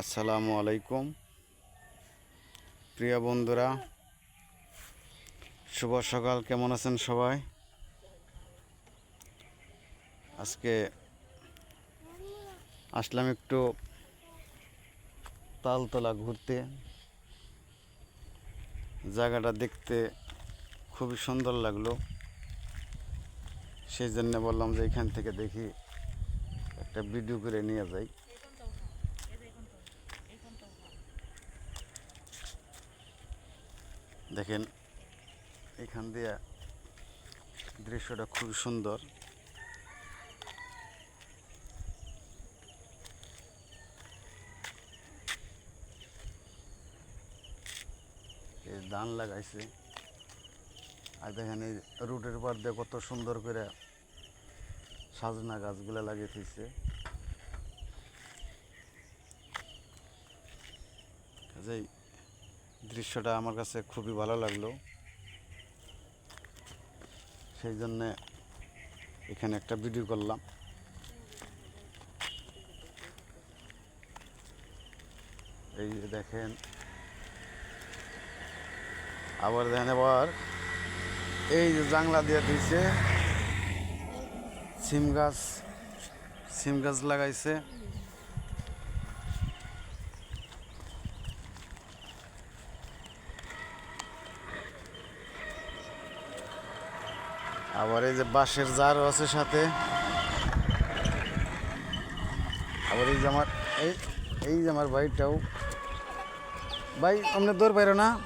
আসসালামু আলাইকুম। প্রিয় বন্ধুরা, শুভ সকাল, কেমন আছেন সবাই? আজকে আসলাম একটু তালতলা ঘুরতে। জায়গাটা দেখতে খুবই সুন্দর লাগল। সেই জন্য বললাম যে এখান থেকে দেখি একটা ভিডিও করে নিয়ে যাই। দেখেন, এখান দিয়ে দৃশ্যটা খুবই সুন্দর। ধান লাগাইছে। আর দেখেন এই রুটের উপর দিয়ে কত সুন্দর করে সাজনা গাছগুলো লাগিয়ে লাগিয়েছে কাজেই দৃশ্যটা আমার কাছে খুবই ভালো লাগল। সেই জন্যে এখানে একটা ভিডিও করলাম। এই যে দেখেন, আবার দেখেন আবার এই যে জাংলা দিয়ে দিয়েছে, সিম গাছ সিম গাছ লাগাইছে। আবার এই যে বাঁশের জারও আছে সাথে। আবার এই যে আমার এই এই যে আমার বাড়িটাও ভাই অমনে দৌড় পাইরো না?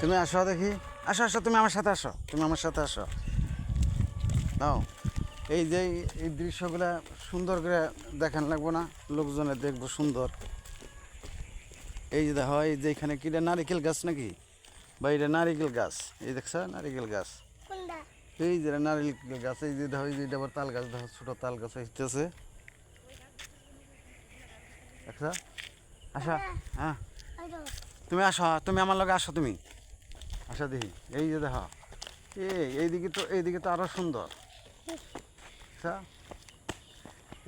তুমি আসো দেখি। আসো আসো, তুমি আমার সাথে আসো। তুমি আমার সাথে আসো। নাও। এই যে এই- দৃশ্যগুলা সুন্দর করে দেখান লাগবো না? লোকজনে দেখব সুন্দর। এই যে দেখো, এই যে এখানে কি এটা নারিকেল গাছ নাকি? বা এটা নারিকেল গাছ। এই দেখছ? নারিকেল গাছ। এই যে নারিকেল গাছ, এই যে এই যে আবার তাল গাছ দেখো ছোট তাল গাছ হইতেছে আচ্ছা আসা হ্যাঁ। তুমি আসো, তুমি আমার লগে আসো, তুমি। আসো দেখি, এই যে দেখো। এই, এইদিকে তো এইদিকে তো আরও সুন্দর। আচ্ছা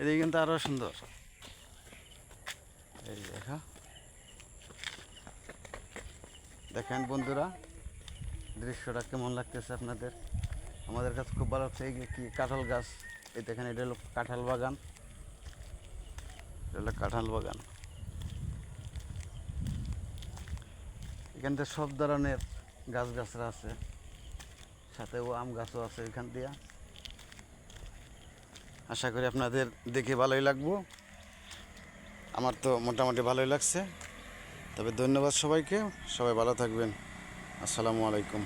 এদিকে কিন্তু আরও সুন্দর। এই দেখো। দেখেন বন্ধুরা, দৃশ্যটা কেমন লাগতেছে আপনাদের? আমাদের কাছে খুব ভালো লাগছে। এই কি কাঁঠাল গাছ, এই দেখেন, এটা হলো কাঁঠাল বাগান। এটা হলো কাঁঠাল বাগান। এখানতে সব ধরনের গাছ গাছরা আছে। সাথে ও আম গাছও আছে এখান দিয়া। আশা করি আপনাদের দেখে ভালোই লাগবো। আমার তো মোটামুটি ভালোই লাগছে। তবে ধন্যবাদ সবাইকে। সবাই ভালো থাকবেন। আসসালামু আলাইকুম।